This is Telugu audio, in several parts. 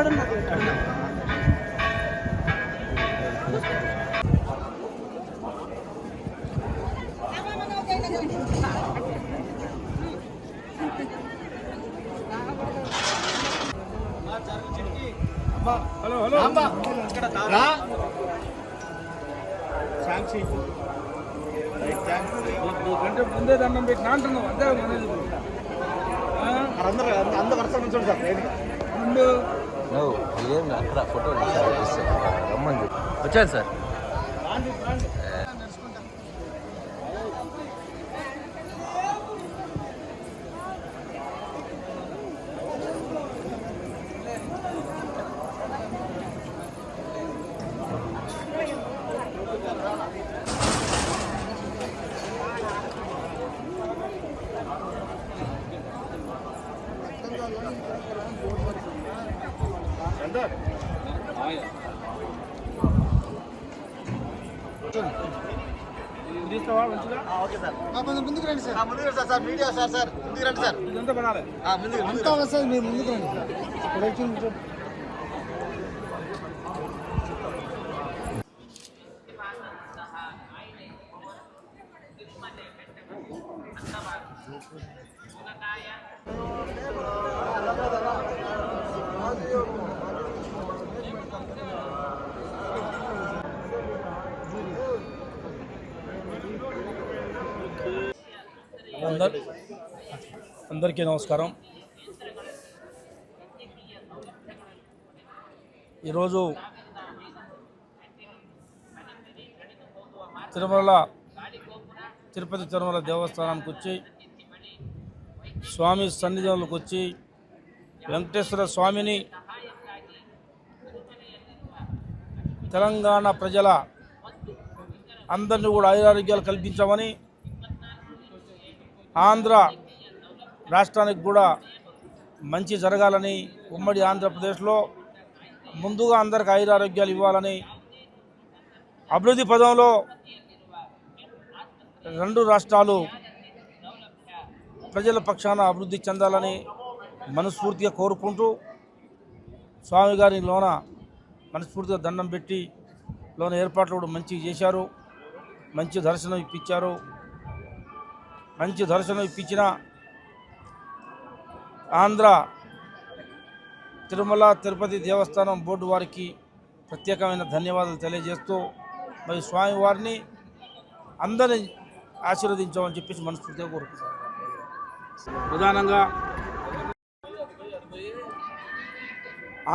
ఉన్నా హలో హలో సాక్షి నీకంటే ముందే దండం పెట్టినా అంటున్నావు అంతే? అందరూ అందరూ వరుస నుంచోండి సార్. ముందు అక్కడ ఫోటో రమ్మని చెప్పు వచ్చాను సార్ తీస్తావా మంచిగా ఆ, ఓకే సార్ ముందుకు రండి సార్ ముందుకు రండి sir sir media sir sir ముందుకు రండి సార్ ఇదంతా పడాలి ఆ, ముందుకు ముందుకు సార్ మీరు ముందుకు రండి ఇక్కడ వచ్చి అందరు అందరికీ నమస్కారం. ఈరోజు తిరుమల తిరుపతి తిరుమల దేవస్థానానికి వచ్చి స్వామి సన్నిధానంలోకి వచ్చి వెంకటేశ్వర స్వామిని తెలంగాణ ప్రజల అందరినీ కూడా ఆయురారోగ్యాలు కల్పించామని ఆంధ్ర రాష్ట్రానికి కూడా మంచి జరగాలని ఉమ్మడి ఆంధ్రప్రదేశ్లో ముందుగా అందరికి ఆయురారోగ్యాలు ఇవ్వాలని అభివృద్ధి పదంలో రెండు రాష్ట్రాలు ప్రజల పక్షాన అభివృద్ధి చెందాలని మనస్ఫూర్తిగా కోరుకుంటూ స్వామిగారి లోన మనస్ఫూర్తిగా దండం పెట్టి లోన ఏర్పాట్లు కూడా మంచిగా చేశారు మంచి దర్శనం ఇప్పించారు. మంచి దర్శనం ఇప్పించిన ఆంధ్ర తిరుమల తిరుపతి దేవస్థానం బోర్డు వారికి ప్రత్యేకమైన ధన్యవాదాలు తెలియజేస్తూ మరి స్వామి వారిని అందరిని ఆశీర్వదించామని చెప్పేసి మనస్ఫూర్తిగా కోరుకుంటున్నాను. ప్రధానంగా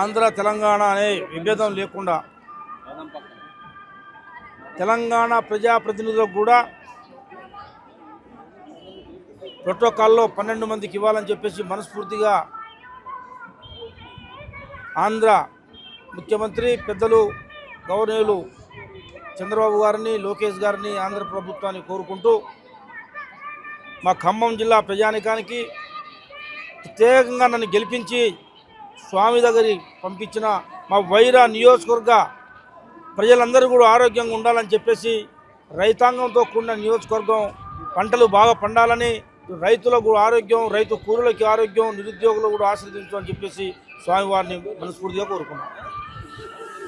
ఆంధ్ర తెలంగాణ అనే విభేదం లేకుండా తెలంగాణ ప్రజాప్రతినిధులకు కూడా ప్రోటోకాల్లో పన్నెండు మందికి ఇవ్వాలని చెప్పేసి మనస్ఫూర్తిగా ఆంధ్ర ముఖ్యమంత్రి పెద్దలు గవర్నర్లు చంద్రబాబు గారిని లోకేష్ గారిని ఆంధ్ర ప్రభుత్వాన్ని కోరుకుంటూ మా ఖమ్మం జిల్లా ప్రజానికానికి ప్రత్యేకంగా నన్ను గెలిపించి స్వామి దగ్గరికి పంపించిన మా వైరా నియోజకవర్గ ప్రజలందరూ కూడా ఆరోగ్యంగా ఉండాలని చెప్పేసి రైతాంగంతో కూడిన నియోజకవర్గం పంటలు బాగా పండాలని రైతులకు కూడా ఆరోగ్యం రైతు కూరులకి ఆరోగ్యం నిరుద్యోగులు కూడా ఆశ్రదించు అని చెప్పేసి స్వామివారిని మనస్ఫూర్తిగా కోరుకున్నాం